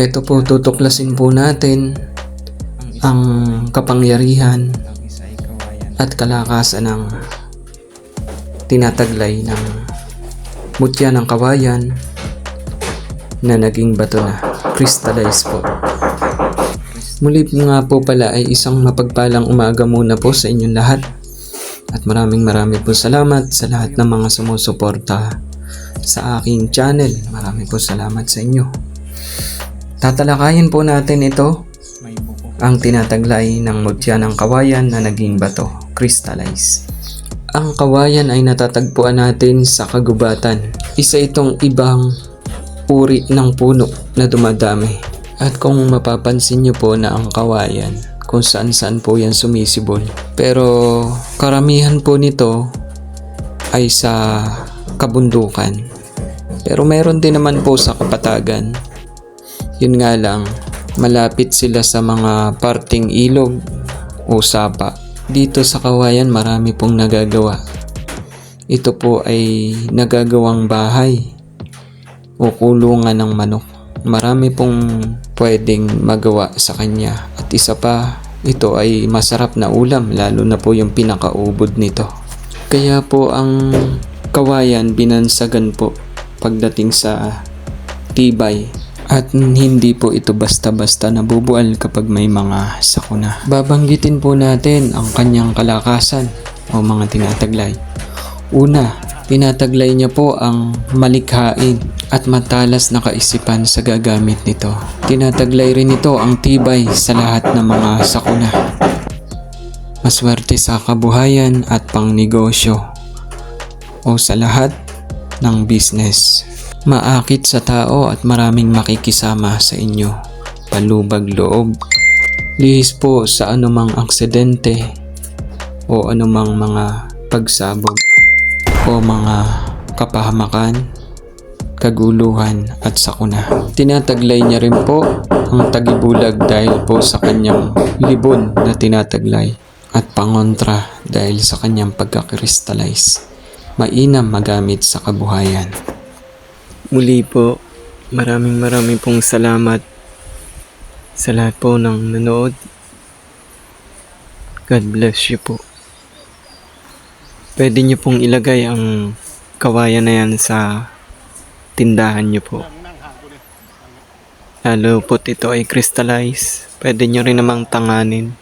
Ito po tutuklasin po natin ang kapangyarihan at kalakasan ng tinataglay ng mutya ng kawayan na naging bato na crystallize po. Muli nga po pala ay isang mapagpalang umaga muna po sa inyong lahat. At maraming maraming po salamat sa lahat ng mga sumusuporta sa aking channel. Maraming po salamat sa inyo. Tatalakayin po natin ito ang tinataglay ng mutya ng kawayan na naging bato, crystallize. Ang kawayan ay natatagpuan natin sa kagubatan. Isa itong ibang uri ng puno na dumadami. At kung mapapansin nyo po na ang kawayan, kung saan saan po yan sumisibol. Pero karamihan po nito ay sa kabundukan. Pero meron din naman po sa kapatagan. Yun nga lang, malapit sila sa mga parting ilog o sapa. Dito sa kawayan marami pong nagagawa. Ito po ay nagagawang bahay o kulungan ng manok. Marami pong pwedeng magawa sa kanya. At isa pa, ito ay masarap na ulam lalo na po yung pinakaubod nito. Kaya po ang kawayan binansagan po pagdating sa tibay at hindi po ito basta-basta nabubual kapag may mga sakuna. Babanggitin po natin ang kanyang kalakasan o mga tinataglay. Una, tinataglay niya po ang malikhain at matalas na kaisipan sa gagamit nito. Tinataglay rin ito ang tibay sa lahat ng mga sakuna. Maswerte sa kabuhayan at pangnegosyo o sa lahat ng business. Maakit sa tao at maraming makikisama sa inyo. Palubag loob. Lihis po sa anumang aksidente o anumang mga pagsabog o mga kapahamakan, kaguluhan at sakuna. Tinataglay niya rin po ang tagibulag dahil po sa kanyang libon na tinataglay at pangontra dahil sa kanyang pagkakrystallize. Mainam magamit sa kabuhayan. Muli po, maraming maraming pong salamat sa lahat po ng nanood. God bless you po. Pwede niyo pong ilagay ang kawayan na yan sa tindahan niyo po. Lalo po ito ay crystallize. Pwede niyo rin namang tanganin.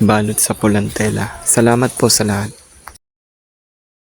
Balot sa pulantela. Salamat po sa lahat.